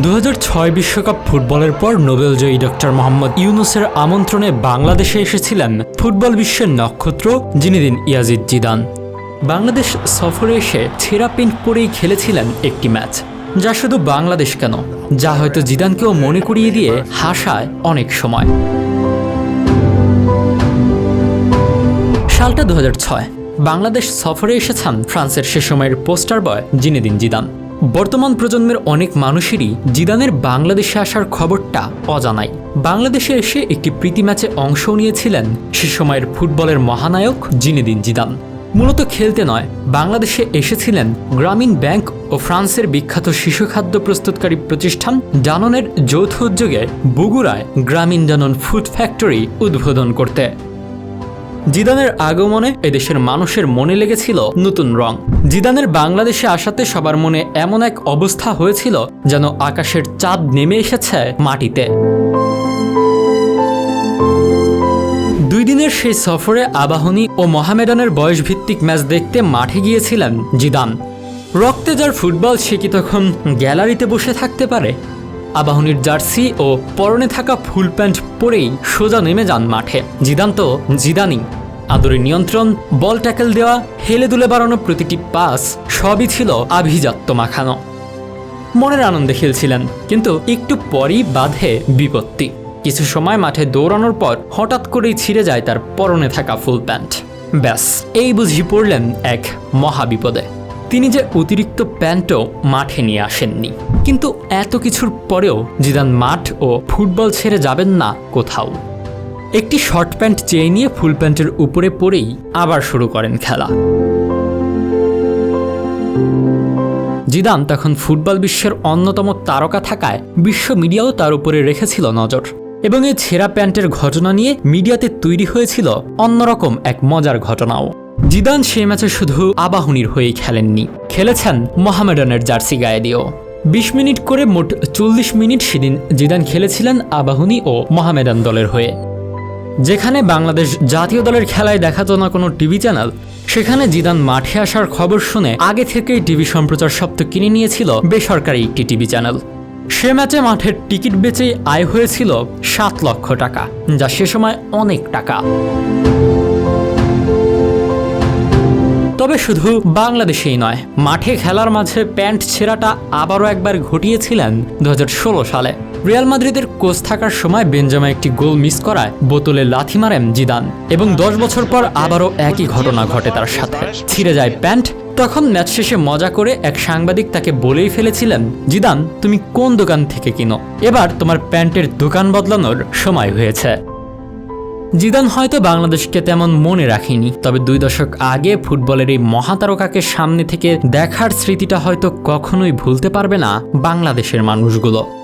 দু বিশ্বকাপ ফুটবলের পর নোবেলজয়ী ডক্টর মোহাম্মদ ইউনুসের আমন্ত্রণে বাংলাদেশে এসেছিলেন ফুটবল বিশ্বের নক্ষত্র জিনেদিন ইয়াজিদ জিদান। বাংলাদেশ সফরে এসে ছেঁড়া প্যান্ট পরেই খেলেছিলেন একটি ম্যাচ। যা শুধু বাংলাদেশ কেন, যা হয়তো জিদানকেও মনে করিয়ে দিয়ে হাসায় অনেক সময়। সালটা দু হাজার ছয়, বাংলাদেশ সফরে এসেছেন ফ্রান্সের সে সময়ের পোস্টার বয় জিনেদিন জিদান। বর্তমান প্রজন্মের অনেক মানুষেরই জিদানের বাংলাদেশে আসার খবরটা অজানাই। বাংলাদেশে এসে একটি প্রীতি ম্যাচে অংশ নিয়েছিলেন সে সময়ের ফুটবলের মহানায়ক জিনেদিন জিদান। মূলত খেলতে নয়, বাংলাদেশে এসেছিলেন গ্রামীণ ব্যাংক ও ফ্রান্সের বিখ্যাত শিশু খাদ্য প্রস্তুতকারী প্রতিষ্ঠান ডাননের যৌথ উদ্যোগে বগুড়ায় গ্রামীণ ডানন ফুড ফ্যাক্টরি উদ্বোধন করতে। জিদানের আগমনে এদেশের মানুষের মনে লেগেছিল নতুন রং। জিদানের বাংলাদেশে আসাতে সবার মনে এমন এক অবস্থা হয়েছিল যেন আকাশের চাঁদ নেমে এসেছে মাটিতে। দুই দিনের সেই সফরে আবাহনী ও মহামেডানের বয়সভিত্তিক ম্যাচ দেখতে মাঠে গিয়েছিলেন জিদান। রক্তে যার ফুটবল, সে কি তখন গ্যালারিতে বসে থাকতে পারে? আবাহনীর জার্সি ও পরনে থাকা ফুল প্যান্ট পরেই সোজা নেমে যান মাঠে। জিদান তো জিদানি আদরে নিয়ন্ত্রণ, বল ট্যাকেল দেওয়া, হেলে দুলে বাড়ানো প্রতিটি পাস সবই ছিল আভিজাত্য মাখানো। মনের আনন্দে খেলছিলেন, কিন্তু একটু পরই বাধে বিপত্তি। কিছু সময় মাঠে দৌড়ানোর পর হঠাৎ করেই ছিঁড়ে যায় তার পরনে থাকা ফুল প্যান্ট। ব্যাস, এই বুঝি পড়লেন এক মহাবিপদে। তিনি যে অতিরিক্ত প্যান্টও মাঠে নিয়ে আসেননি। কিন্তু এত কিছুর পরেও জিদান মাঠ ও ফুটবল ছেড়ে যাবেন না কোথাও। একটি শর্ট প্যান্ট চেয়ে নিয়ে ফুল প্যান্টের উপরে পরেই আবার শুরু করেন খেলা। জিদান তখন ফুটবল বিশ্বের অন্যতম তারকা থাকায় বিশ্ব মিডিয়াও তার উপরে রেখেছিল নজর এবং এই ছেঁড়া প্যান্টের ঘটনা নিয়ে মিডিয়াতে তৈরি হয়েছিল অন্যরকম এক মজার ঘটনাও। জিদান সেই ম্যাচে শুধু আবাহনীর হয়েই খেলেননি, খেলেছেন মোহামেডানের জার্সি গায়ে দিয়েও বিশ মিনিট করে মোট চল্লিশ মিনিট সেদিন জিদান খেলেছিলেন আবাহনী ও মোহামেডান দলের হয়ে। যেখানে বাংলাদেশ জাতীয় দলের খেলায় দেখাত না কোনো টিভি চ্যানেল, সেখানে জিদান মাঠে আসার খবর শুনে আগে থেকেই টিভি সম্প্রচার শব্দ কিনে নিয়েছিল বেসরকারি একটি টিভি চ্যানেল। সে ম্যাচে মাঠের টিকিট বেচেই আয় হয়েছিল সাত লক্ষ টাকা, যা সে সময় অনেক টাকা। তবে শুধু বাংলাদেশেই নয়, মাঠে খেলার মাঝে প্যান্ট ছেঁড়াটা আবারও একবার ঘটিয়েছিলেন দুহাজার ষোলো সালে। রিয়াল মাদ্রিদের কোচ থাকার সময় বেঞ্জামা একটি গোল মিস করায় বোতলে লাথি মারেন জিদান এবং দশ বছর পর আবারও একই ঘটনা ঘটে তার সাথে। ছিঁড়ে যায় প্যান্ট, তখন ম্যাচ শেষে মজা করে এক সাংবাদিক তাকে বলেই ফেলেছিলেন, জিদান, তুমি কোন দোকান থেকে কিনো? এবার তোমার প্যান্টের দোকান বদলানোর সময় হয়েছে। জিদান হয়তো বাংলাদেশকে তেমন মনে রাখেনি, তবে দুই দশক আগে ফুটবলের এই মহাতারকাকে সামনে থেকে দেখার স্মৃতিটা হয়তো কখনোই ভুলতে পারবে না বাংলাদেশের মানুষগুলো।